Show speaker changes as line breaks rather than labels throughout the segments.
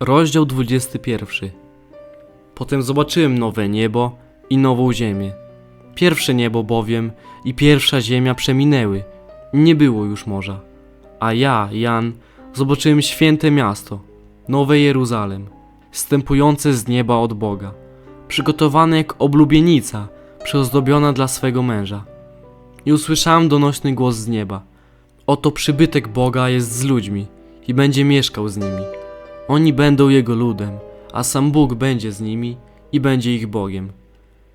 Rozdział 21. Potem zobaczyłem nowe niebo i nową ziemię. Pierwsze niebo bowiem i pierwsza ziemia przeminęły, nie było już morza. A ja, Jan, zobaczyłem święte miasto, nowe Jeruzalem, wstępujące z nieba od Boga, przygotowane jak oblubienica, przyozdobiona dla swego męża. I usłyszałem donośny głos z nieba. Oto przybytek Boga jest z ludźmi i będzie mieszkał z nimi. Oni będą Jego ludem, a sam Bóg będzie z nimi i będzie ich Bogiem.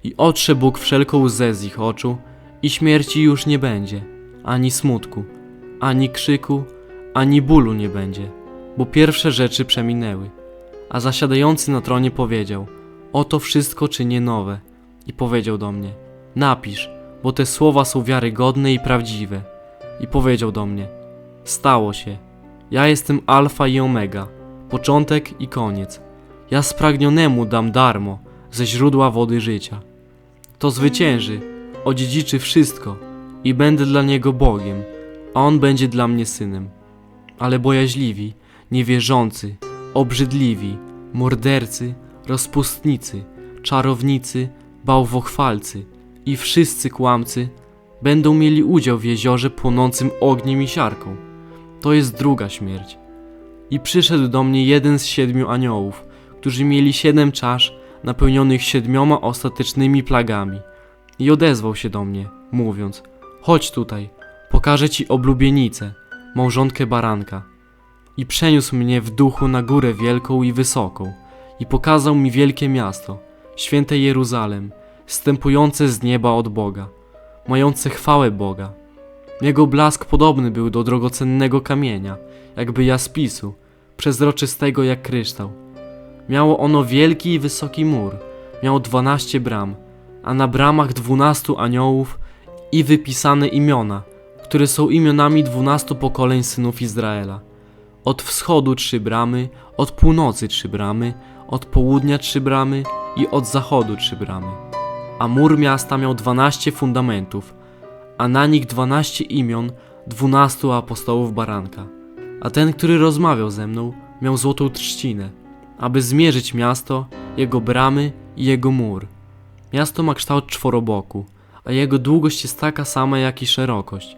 I otrze Bóg wszelką łzę z ich oczu i śmierci już nie będzie, ani smutku, ani krzyku, ani bólu nie będzie, bo pierwsze rzeczy przeminęły. A zasiadający na tronie powiedział, oto wszystko czynię nowe. I powiedział do mnie, napisz, bo te słowa są wiarygodne i prawdziwe. I powiedział do mnie, stało się, ja jestem alfa i omega, początek i koniec. Ja spragnionemu dam darmo ze źródła wody życia. To zwycięży, odziedziczy wszystko i będę dla niego Bogiem, a on będzie dla mnie synem. Ale bojaźliwi, niewierzący, obrzydliwi, mordercy, rozpustnicy, czarownicy, bałwochwalcy i wszyscy kłamcy będą mieli udział w jeziorze płonącym ogniem i siarką. To jest druga śmierć. I przyszedł do mnie jeden z siedmiu aniołów, którzy mieli siedem czasz napełnionych siedmioma ostatecznymi plagami. I odezwał się do mnie, mówiąc: Chodź tutaj, pokażę ci oblubienicę, małżonkę baranka. I przeniósł mnie w duchu na górę wielką i wysoką, i pokazał mi wielkie miasto, święte Jeruzalem, wstępujące z nieba od Boga, mające chwałę Boga. Jego blask podobny był do drogocennego kamienia, jakby jaspisu, przezroczystego jak kryształ. Miało ono wielki i wysoki mur, miało dwanaście bram, a na bramach dwunastu aniołów i wypisane imiona, które są imionami dwunastu pokoleń synów Izraela. Od wschodu trzy bramy, od północy trzy bramy, od południa trzy bramy i od zachodu trzy bramy. A mur miasta miał dwanaście fundamentów, a na nich dwanaście imion dwunastu apostołów baranka. A ten, który rozmawiał ze mną, miał złotą trzcinę, aby zmierzyć miasto, jego bramy i jego mur. Miasto ma kształt czworoboku, a jego długość jest taka sama jak i szerokość.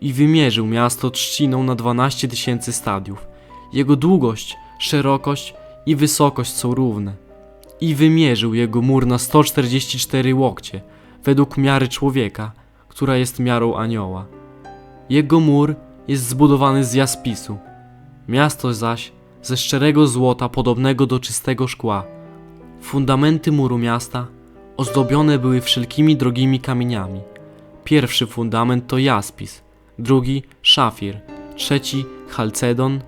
I wymierzył miasto trzciną na 12 tysięcy stadiów. Jego długość, szerokość i wysokość są równe. I wymierzył jego mur na 144 łokcie, według miary człowieka, która jest miarą anioła. Jego mur jest zbudowany z jaspisu, miasto zaś ze szczerego złota podobnego do czystego szkła. Fundamenty muru miasta ozdobione były wszelkimi drogimi kamieniami. Pierwszy fundament to jaspis, drugi szafir, trzeci chalcedon,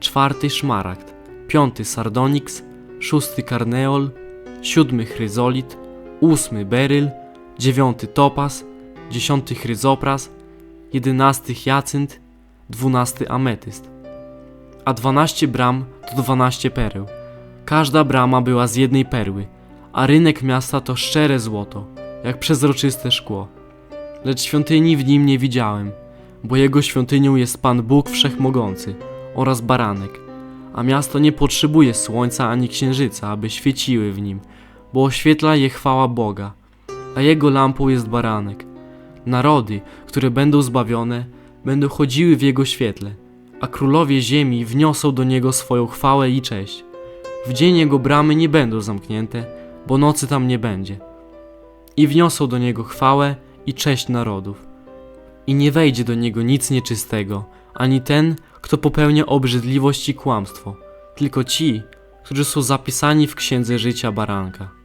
czwarty szmaragd, piąty sardonyx, szósty karneol, siódmy chryzolit, ósmy beryl, dziewiąty topaz, dziesiąty chryzopras, jedenasty hyacynt, dwunasty ametyst. A dwanaście bram to dwanaście pereł. Każda brama była z jednej perły, a rynek miasta to szczere złoto, jak przezroczyste szkło. Lecz świątyni w nim nie widziałem, bo jego świątynią jest Pan Bóg Wszechmogący oraz baranek, a miasto nie potrzebuje słońca ani księżyca, aby świeciły w nim, bo oświetla je chwała Boga, a jego lampą jest baranek. Narody, które będą zbawione, będą chodziły w jego świetle, a królowie ziemi wniosą do niego swoją chwałę i cześć. W dzień jego bramy nie będą zamknięte, bo nocy tam nie będzie. I wniosą do niego chwałę i cześć narodów. I nie wejdzie do niego nic nieczystego, ani ten, kto popełnia obrzydliwość i kłamstwo, tylko ci, którzy są zapisani w księdze życia baranka.